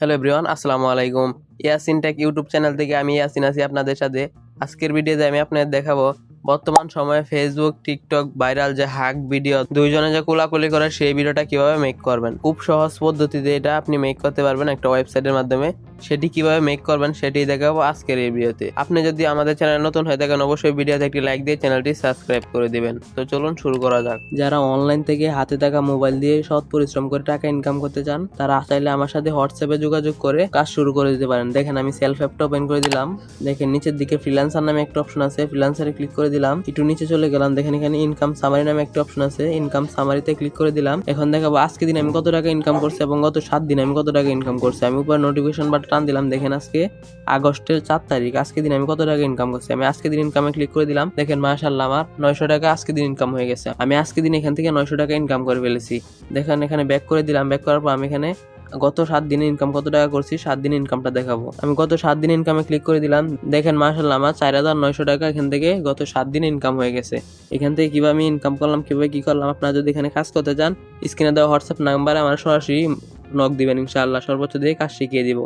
Hello everyone, আসসালামু আলাইকুম। Yasin take YouTube channel থেকে আমি ইয়াসিন আছি আপনাদের সাথে। আজকের ভিডিওতে আমি আপনাদের দেখাবো বর্তমান সময়ে ফেসবুক টিকটক ভাইরাল যে হাক ভিডিও দুইজনে যে কোলাকুলি করে সেই ভিডিওটা কীভাবে মেক করবেন? খুব সহজ পদ্ধতিতে এটা আপনি মেক করতে পারবেন একটা ওয়েবসাইটের মাধ্যমে। সেটি কীভাবে মেক করবেন সেটি দেখাবো আজকের এই ভিডিওতে আপনি যদি আমাদের চ্যানেল নতুন হয়ে থাকেন, অবশ্যই ভিডিওতে একটি লাইক দিয়ে চ্যানেলটি সাবস্ক্রাইব করে দিবেন। তো চলুন শুরু করা যাক। যারা অনলাইন থেকে হাতে থাকা মোবাইল দিয়ে সৎ পরিশ্রম করে টাকা ইনকাম করতে চান, তারা চাইলে আমার সাথে হোয়াটসঅ্যাপে যোগাযোগ করে কাজ শুরু করে দিতে পারেন। দেখেন আমি সেলফ অ্যাপটা ওপেন করে দিলাম। দেখেন নিচের দিকে ফ্রিল্যান্সার নামে একটা অপশন আছে। ফ্রিল্যান্সারে ক্লিক করে দিলাম, একটু নিচে চলে গেলাম, দেখেন এখানে ইনকাম সামারি নামে একটা অপশন আছে ইনকাম সামারিতে ক্লিক করে দিলাম। এখন দেখাবো আজকে দিন আমি কত টাকা ইনকাম করছি এবং গত সাত দিন আমি কত টাকা ইনকাম করছি। আমি উপরে নোটিফিকেশন বাটন টান দিলাম, দেখেন আজকে আগস্টের চার তারিখ, আজকে দিন আমি কত টাকা ইনকাম করছি। আমি আজকে দিন ইনকামে ক্লিক করে দিলাম, দেখেন মাশাল্লাহ আমার নয়শো টাকা আজকে দিন ইনকাম হয়ে গেছে। আমি আজকে দিন এখান থেকে নয়শো টাকা ইনকাম করে ফেলেছি। দেখেন এখানে ব্যাক করে দিলাম ব্যাক করার পর আমি এখানে গত সাত দিনে ইনকাম কত টাকা করছি? সাত দিন ইনকামটা দেখাবো। আমি গত সাত দিন ইনকামে ক্লিক করে দিলাম। দেখেন মাশাল্লাহ আমার চার হাজার নয়শো টাকা এখান থেকে গত সাত দিন ইনকাম হয়ে গেছে। এখান থেকে কীভাবে আমি ইনকাম করলাম, কীভাবে কি করলাম, আপনারা যদি এখানে কাজ করতে চান স্ক্রিনে দেওয়া হোয়াটসঅ্যাপ নাম্বারে আমার সরাসরি নক দিবেন, ইনশাআল্লাহ। সর্বোচ্চ দিয়ে কাজ শিখিয়ে দিব।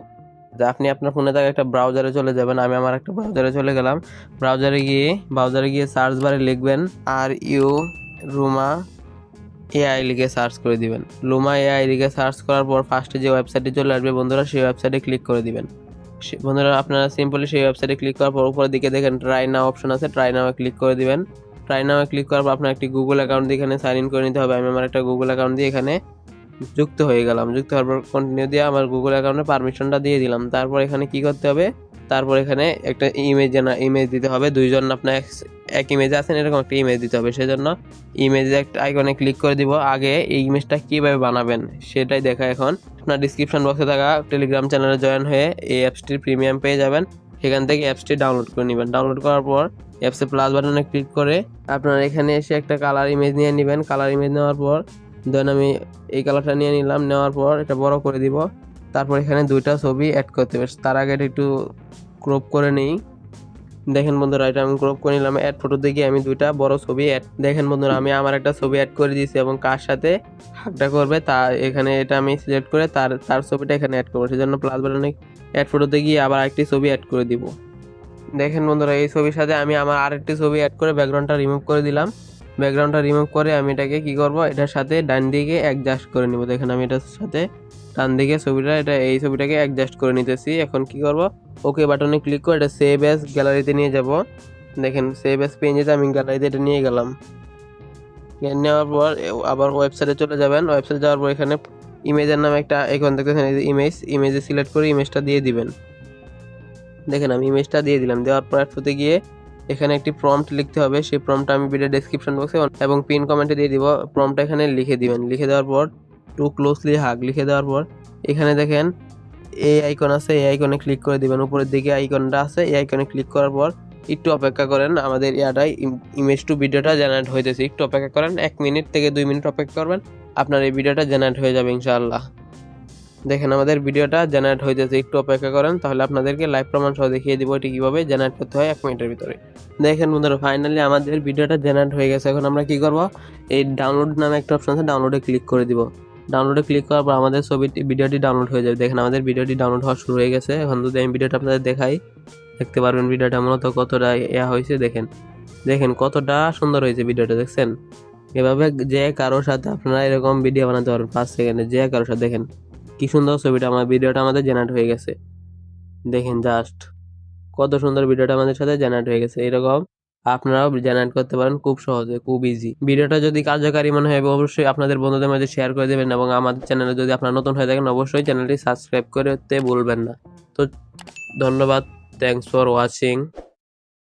যে আপনি আপনার ফোনে থাকা একটা ব্রাউজারে চলে যাবেন। আমি আমার একটা ব্রাউজারে চলে গেলাম। ব্রাউজারে গিয়ে ব্রাউজারে গিয়ে সার্চ বারে লিখবেন আর ইউ রুমা এআই লিখে সার্চ করে দিবেন। লুমা এআই লিখে সার্চ করার পর ফার্স্টে যে ওয়েবসাইটে চলে আসবে বন্ধুরা, সেই ওয়েবসাইটে ক্লিক করে দিবেন। বন্ধুরা, আপনারা সিম্পলি সেই ওয়েবসাইটে ক্লিক করার পর উপরের দিকে দেখেন ট্রাই নাও অপশন আছে ট্রাই নাও ক্লিক করে দিবেন। ট্রাই নাও ক্লিক করার পর আপনার একটি গুগল অ্যাকাউন্ট দিয়ে এখানে সাইন ইন করে নিতে হবে। আমি আমার একটা গুগল অ্যাকাউন্ট দিয়ে এখানে যুক্ত হয়ে গেলাম। যুক্ত হওয়ার পর কন্টিনিউ দিয়ে আমার গুগল অ্যাকাউন্টে পারমিশনটা দিয়ে দিলাম। তারপর এখানে কি করতে হবে? তারপর এখানে একটা ইমেজ জানা ইমেজ দিতে হবে। দুইজন আপনার এক- এক ইমেজে আছেন, এরকম একটা ইমেজ দিতে হবে। সেজন্য ইমেজে একটা আইকনে ক্লিক করে দিব। আগে এই ইমেজটা কীভাবে বানাবেন সেটাই দেখা এখন। আপনার ডিসক্রিপশন বক্সে থাকা টেলিগ্রাম চ্যানেলে জয়েন হয়ে এই অ্যাপসটির প্রিমিয়াম পেয়ে যাবেন। সেখান থেকে অ্যাপসটি ডাউনলোড করে নেবেন। ডাউনলোড করার পর অ্যাপসে প্লাস বাটনে ক্লিক করে আপনার এখানে এসে একটা কালার ইমেজ নিয়ে নেবেন। কালার ইমেজ নেওয়ার পর দেন আমি এই কালারটা নিয়ে নিলাম। নেওয়ার পর এটা বড় করে দিব। তারপর এখানে দুইটা ছবি অ্যাড করতে হবে। তার আগে একটু ক্রপ করে নিই। দেখেন বন্ধুরা, এটা আমি ক্রপ করে নিলাম। অ্যাড ফটো দেখে আমি দুইটা বড় ছবি অ্যাড দেখেন বন্ধুরা, আমি আমার একটা ছবি অ্যাড করে দিয়েছি এবং কার সাথে হাকটা করবে তা এখানে এটা আমি সিলেক্ট করে তার তার ছবিটা এখানে অ্যাড করব। সেজন্য প্লাস বাটনে অ্যাড ফটোতে গিয়ে আবার একটি ছবি অ্যাড করে দিব। দেখেন বন্ধুরা, এই ছবির সাথে আমি আমার আরেকটি ছবি অ্যাড করে ব্যাকগ্রাউন্ডটা রিমুভ করে দিলাম। ব্যাকগ্রাউন্ডটা রিমুভ করে আমি এটাকে কি করব? এটার সাথে ডান দিকে অ্যাডজাস্ট করে নিব। দেখেন আমি এটার সাথে ডান দিকে ছবিটা, এটা এই ছবিটাকে অ্যাডজাস্ট করে নিতেছি। এখন কি করব? ওকে বাটনে ক্লিক করে এটা সেভ অ্যাজ গ্যালারিতে নিয়ে যাব। দেখেন সেভ অ্যাজ পেজে আমি গ্যালারিতে এটা নিয়ে গেলাম। নেওয়ার পর আবার ওয়েবসাইটে চলে যাবেন। ওয়েবসাইটে যাওয়ার পর এখানে ইমেজের নামে একটা এখন দেখতেছেন ইমেজ ইমেজে সিলেক্ট করে ইমেজটা দিয়ে দিবেন। দেখেন আমি ইমেজটা দিয়ে দিলাম। দেওয়ার পর একটুতে গিয়ে এখানে একটি প্রম্পট লিখতে হবে। সেই প্রম্পটটা আমি ভিডিও ডেসক্রিপশন বক্সে এবং পিন কমেন্টে দিয়ে দিব। প্রম্পটটা এখানে লিখে দিবেন। লিখে দেওয়ার পর টু ক্লোজলি হাগ লিখে দেওয়ার পর এখানে দেখেন এই আইকন আছে। এই আইকনে ক্লিক করে দিবেন। উপরের দিকে আইকনটা আছে। এই আইকনে ক্লিক করার পর একটু অপেক্ষা করেন। আমাদের ইয়াটাই ইমেজ টু ভিডিওটা জেনারেট হইতেছে। একটু অপেক্ষা করেন। এক মিনিট থেকে দুই মিনিট অপেক্ষা করবেন। আপনার এই ভিডিওটা জেনারেট হয়ে যাবে ইনশাআল্লাহ। দেখেন, আমাদের ভিডিওটা জেনারেট হইতেছে। একটু অপেক্ষা করেন, তাহলে আপনাদেরকে লাইভ প্রমাণ সহ দেখিয়ে দিব এটি কীভাবে জেনারেট করতে হয় এক মিনিটের ভিতরে। দেখেন বন্ধুরা ফাইনালি আমাদের ভিডিওটা জেনারেট হয়ে গেছে। এখন আমরা কি করব? এই ডাউনলোড নামে একটা অপশন আছে ডাউনলোডে ক্লিক করে দিব। ডাউনলোডে ক্লিক করার পর আমাদের ছবিটি ভিডিওটি ডাউনলোড হয়ে যাবে। দেখেন, আমাদের ভিডিওটি ডাউনলোড হওয়া শুরু হয়ে গেছে। এখন যদি আমি ভিডিওটা আপনাদের দেখাই, দেখতে পারবেন ভিডিওটা মূলত কতটা ইয়া হয়েছে। দেখেন দেখেন কতটা সুন্দর হয়েছে ভিডিওটা, দেখছেন? এভাবে যে কারোর সাথে আপনারা এরকম ভিডিও বানাতে পারবেন। পাঁচ সেকেন্ডে যে কারোর সাথে, দেখেন। কি সুন্দর ছবিটা, আমার ভিডিওটা আমাদের জেনারেট হয়ে গেছে। দেখেন জাস্ট কত সুন্দর ভিডিওটা আমাদের সাথে জেনারেট হয়ে গেছে। এরকম আপনারাও জেনারেট করতে পারেন খুব সহজে, খুব ইজি ভিডিওটা যদি কার্যকারী মনে হয়, অবশ্যই আপনাদের বন্ধুদের মধ্যে শেয়ার করে দেবেন এবং আমাদের চ্যানেলে যদি আপনারা নতুন হয়ে থাকেন, অবশ্যই চ্যানেলটি সাবস্ক্রাইব করতে ভুলবেন না। তো ধন্যবাদ থ্যাংকস ফর ওয়াচিং